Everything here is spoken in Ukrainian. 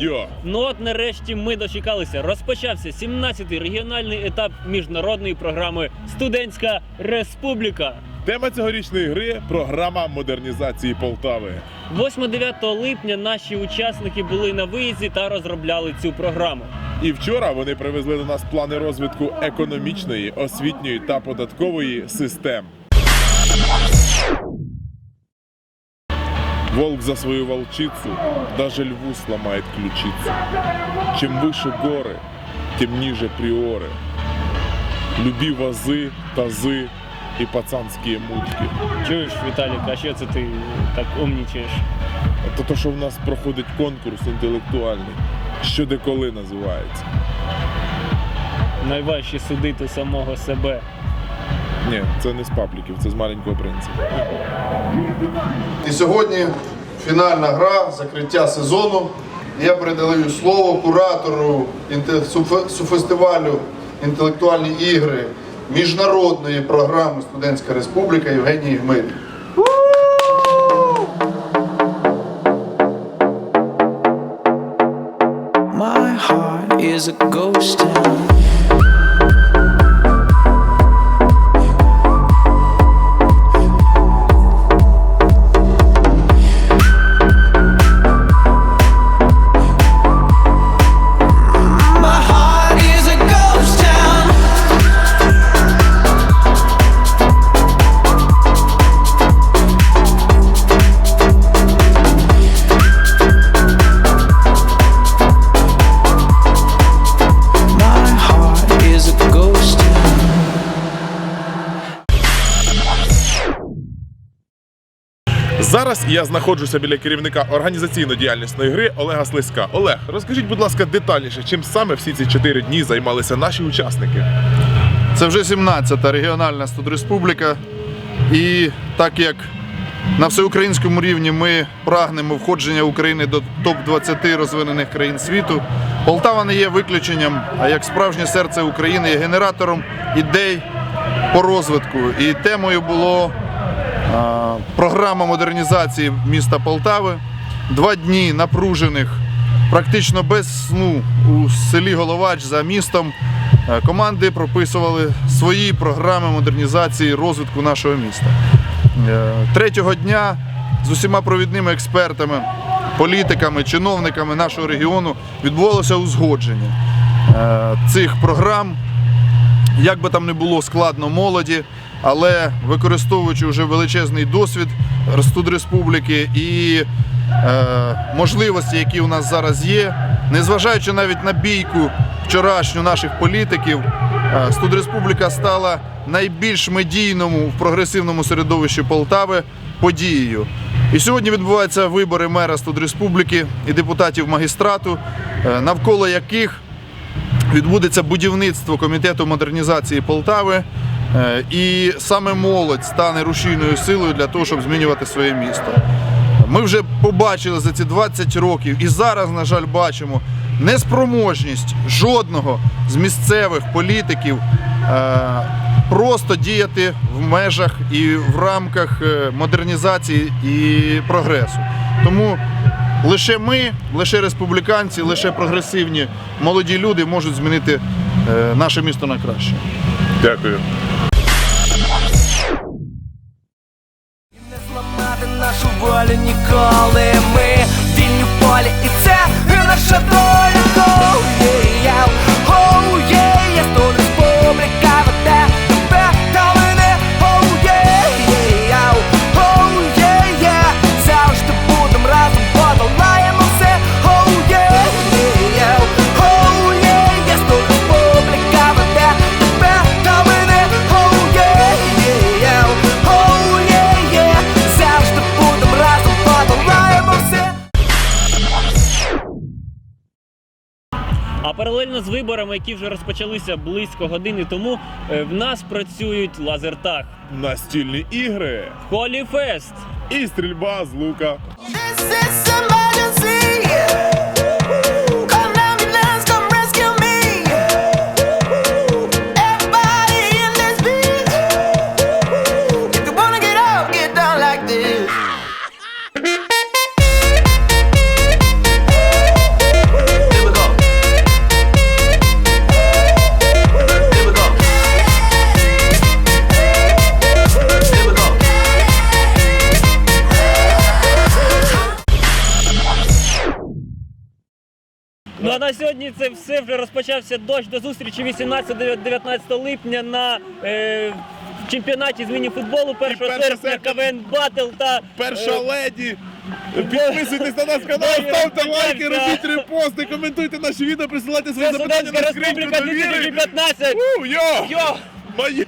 що? Ну от нарешті ми дочекалися. Розпочався 17-й регіональний етап міжнародної програми Студентська Республіка. Тема цьогорічної гри програма модернізації Полтави. 8-9 липня наші учасники були на виїзді та розробляли цю програму. І вчора вони привезли до нас плани розвитку економічної, освітньої та податкової систем. Волк за свою волчицу даже льву сломает ключицу. Чем выше горы, тем ниже приоры. Люби вази, тази і пацанські мутки. Чуєш, Віталік, а що це ти так умнічаєш? Це то, що в нас проходить конкурс інтелектуальний. Що де коли називається. Найважче судити самого себе. Ні, це не з пабліків, це з маленького принципу. І сьогодні фінальна гра, закриття сезону. Я передаю слово куратору інте- суфе- суфестивалю інтелектуальні ігри міжнародної програми Студентська Республіка Євгенії Гмирі. My heart is a ghost town. Зараз я знаходжуся біля керівника організаційно-діяльностної гри Олега Слизька. Олег, розкажіть, будь ласка, детальніше, чим саме всі ці чотири дні займалися наші учасники. Це вже 17-та регіональна студреспубліка. І так як на всеукраїнському рівні ми прагнемо входження України до топ-20 розвинених країн світу, Полтава не є виключенням, а як справжнє серце України є генератором ідей по розвитку. І темою було програма модернізації міста Полтави. Два дні напружених, практично без сну у селі Головач за містом. Е, Команди прописували свої програми модернізації розвитку нашого міста. Е, Третього дня з усіма провідними експертами, політиками, чиновниками нашого регіону відбувалося узгодження е, цих програм як би там не було складно молоді, але використовуючи вже величезний досвід Студреспубліки і е, можливості, які у нас зараз є, незважаючи навіть на бійку вчорашню наших політиків, е, Студреспубліка стала найбільш медійному в прогресивному середовищі Полтави подією. І сьогодні відбуваються вибори мера Студреспубліки і депутатів магістрату, е, навколо яких відбудеться будівництво комітету модернізації Полтави. Е, І саме молодь стане рушійною силою для того, щоб змінювати своє місто. Ми вже побачили за ці 20 років і зараз, на жаль, бачимо неспроможність жодного з місцевих політиків е, просто діяти в межах і в рамках е, модернізації і прогресу. Тому Лише ми, лише республіканці, лише прогресивні молоді люди можуть змінити наше місто на краще. Дякую. Не зламати нашу волю ніколи Ми вільні в полі і це наша доля А паралельно з виборами, які вже розпочалися близько години тому, е, в нас працюють лазертаг, Настільні ігри Холіфест. і стрільба з лука. This is emergency. Сьогодні це все вже розпочався дощ до зустрічі 18-19 липня на е, чемпіонаті з міні-футболу 1 1 серпня серпня. КВН Батл та Перша е, леді. Підписуйтесь на наш канал, ставте лайки, робіть репости, коментуйте наші відео, присилайте свої запитання Студентська на скриньку Республіка довіри. 2015. Йо! Йо! Моя!